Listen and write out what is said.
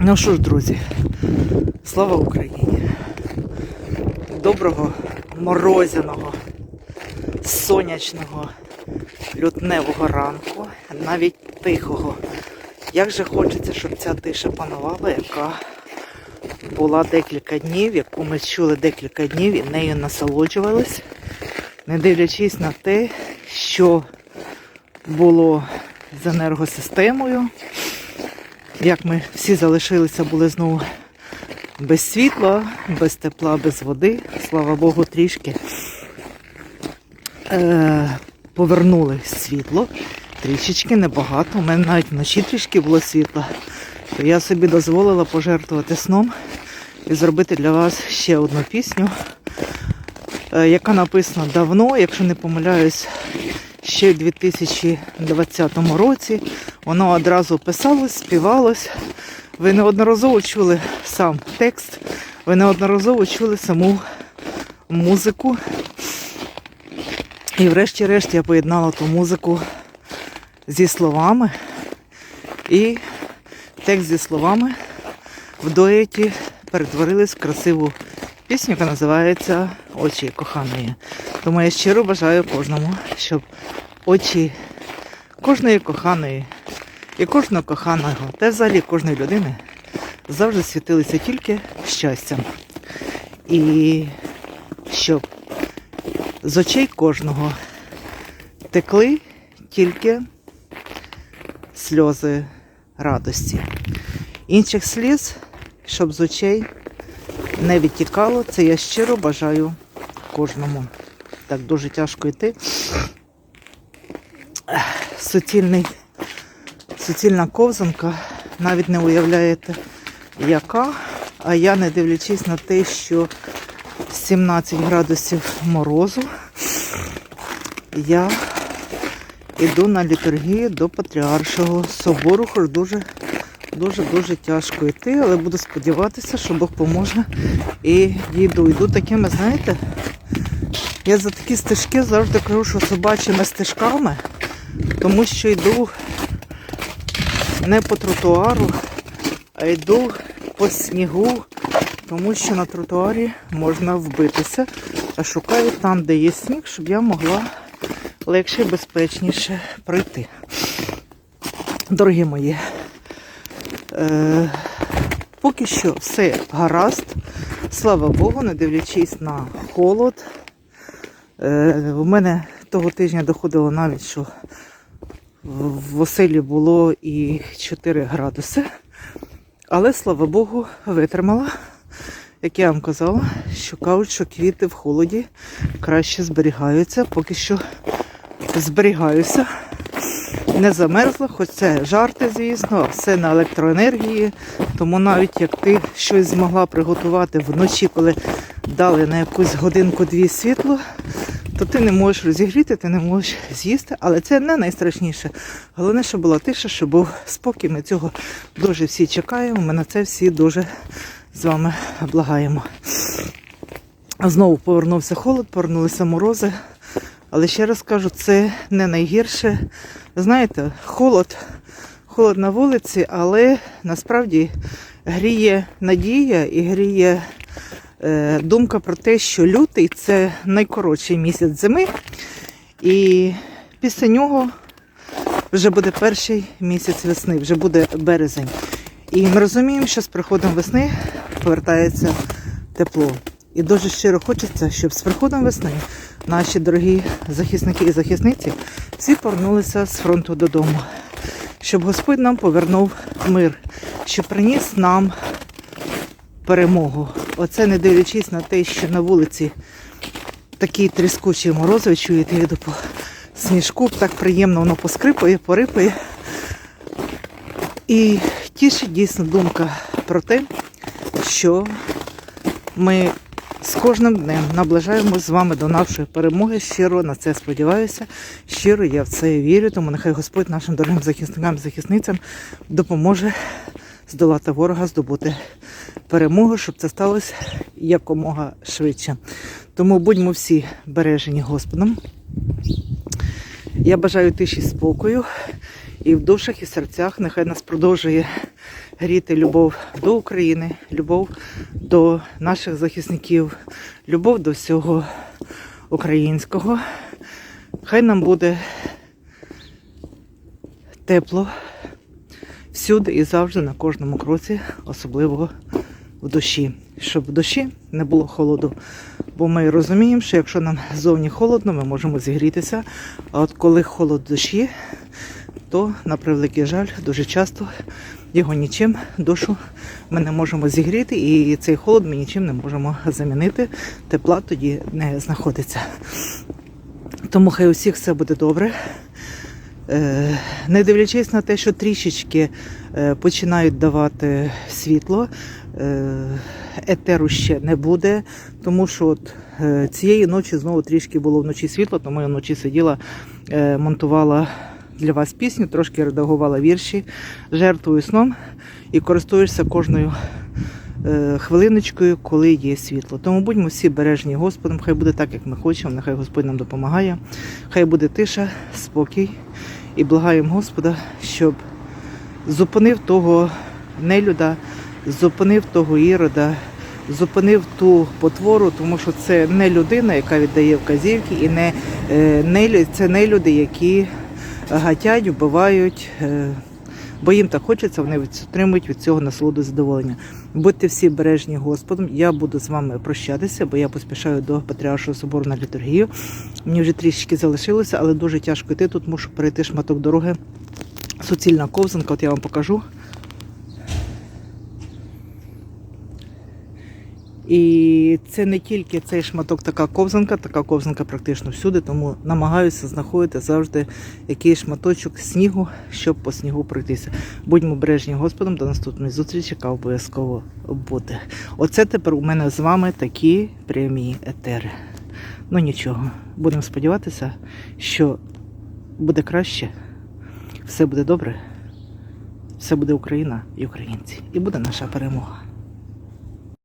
Ну що ж, друзі, слава Україні! Доброго морозяного, сонячного, лютневого ранку, навіть тихого. Як же хочеться, щоб ця тиша панувала, яка була декілька днів, яку ми чули декілька днів і нею насолоджувались, не дивлячись на те, що було з енергосистемою. Як ми всі залишилися, були знову без світла, без тепла, без води. Слава Богу, трішки е, повернули світло. Трішечки небагато. У мене навіть вночі трішки було світла. То я собі дозволила пожертвувати сном і зробити для вас ще одну пісню, е, яка написана давно, якщо не помиляюсь, ще в 2020 році. Воно одразу писалось, співалось. Ви неодноразово чули сам текст, ви неодноразово чули саму музику. І врешті-решт я поєднала ту музику зі словами. І текст зі словами в дуеті перетворились в красиву пісню, яка називається Очі коханої. Тому я щиро бажаю кожному, щоб очі кожної коханої і кожного коханого, та взагалі кожної людини завжди світилися тільки щастям. І щоб з очей кожного текли тільки сльози радості. Інших сліз, щоб з очей не відтікало, це я щиро бажаю кожному. Так дуже тяжко йти. Суцільний, суцільна ковзанка, навіть не уявляєте, яка. А я, не дивлячись на те, що 17 градусів морозу, я йду на літургію до Патріаршого собору, хоч дуже дуже дуже тяжко йти, але буду сподіватися, що Бог поможе і дійду. Йду такими, знаєте, я за такі стежки завжди кажу, що собачими стежками, тому що йду не по тротуару, а йду по снігу, тому що на тротуарі можна вбитися. А шукаю там, де є сніг, щоб я могла легше і безпечніше пройти. Дорогі мої, е, поки що все гаразд. Слава Богу, не дивлячись на холод. Е, у мене того тижня доходило навіть, що в оселі було і 4 градуси. Але, слава Богу, витримала. Як я вам казала, що кажуть, що квіти в холоді краще зберігаються, поки що зберігаюся. Не замерзла, хоч це жарти, звісно, все на електроенергії. Тому навіть як ти щось змогла приготувати вночі, коли дали на якусь годинку-дві світло, то ти не можеш розігріти, ти не можеш з'їсти, але це не найстрашніше. Головне, щоб була тиша, щоб був спокій. Ми цього дуже всі чекаємо. Ми на це всі дуже з вами благаємо. Знову повернувся холод, повернулися морози. Але ще раз кажу, це не найгірше. Знаєте, холод, холод на вулиці, але насправді гріє надія і гріє е, думка про те, що лютий це найкоротший місяць зими. І після нього вже буде перший місяць весни, вже буде березень. І ми розуміємо, що з приходом весни повертається тепло. І дуже щиро хочеться, щоб з приходом весни наші дорогі захисники і захисниці всі повернулися з фронту додому. Щоб Господь нам повернув мир, щоб приніс нам перемогу. Оце не дивлячись на те, що на вулиці такий тріскучий мороз, ви чуєте, йду по сніжку, так приємно воно поскрипує, порипає. І тішить дійсно думка про те, що ми з кожним днем наближаємося з вами до нашої перемоги. Щиро на це сподіваюся. Щиро я в це вірю, тому нехай Господь нашим дорогим захисникам і захисницям допоможе здолати ворога, здобути перемогу, щоб це сталося якомога швидше. Тому будьмо всі бережені Господом. Я бажаю тиші спокою і в душах, і серцях. Нехай нас продовжує гріти любов до України, любов до наших захисників, любов до всього українського. Хай нам буде тепло всюди і завжди на кожному кроці, особливо в душі, щоб в душі не було холоду. Бо ми розуміємо, що якщо нам зовні холодно, ми можемо зігрітися. А от коли холод в душі, то на превеликий жаль, дуже часто його нічим душу ми не можемо зігріти, і цей холод ми нічим не можемо замінити. Тепла тоді не знаходиться. Тому хай у всіх все буде добре. Е, Не дивлячись на те, що трішечки е, починають давати світло, е, етеру ще не буде, тому що от цієї ночі знову трішки було вночі світло, тому я вночі сиділа, монтувала для вас пісню, трошки редагувала вірші, жертвую сном і користуєшся кожною е, хвилиночкою, коли є світло. Тому будьмо всі бережні Господом, хай буде так, як ми хочемо, нехай Господь нам допомагає, хай буде тиша, спокій. І благаємо Господа, щоб зупинив того нелюда, зупинив того ірода, зупинив ту потвору, тому що це не людина, яка віддає вказівки, і не, е, не це не люди, які гатять, вбивають. е, Бо їм так хочеться, вони отримують від цього насолоду задоволення. Будьте всі бережні Господом. Я буду з вами прощатися, бо я поспішаю до Патріаршого собору на літургію. Мені вже трішки залишилося, але дуже тяжко йти. Тут мушу перейти шматок дороги. Суцільна ковзанка, от я вам покажу. І це не тільки цей шматок така ковзанка, така ковзанка практично всюди, тому намагаюся знаходити завжди якийсь шматочок снігу, щоб по снігу пройтися. Будьмо бережні Господом, до наступної зустрічі, яка обов'язково буде. Оце тепер у мене з вами такі прямі етери. Ну нічого, будемо сподіватися, що буде краще, все буде добре, все буде Україна і українці, і буде наша перемога.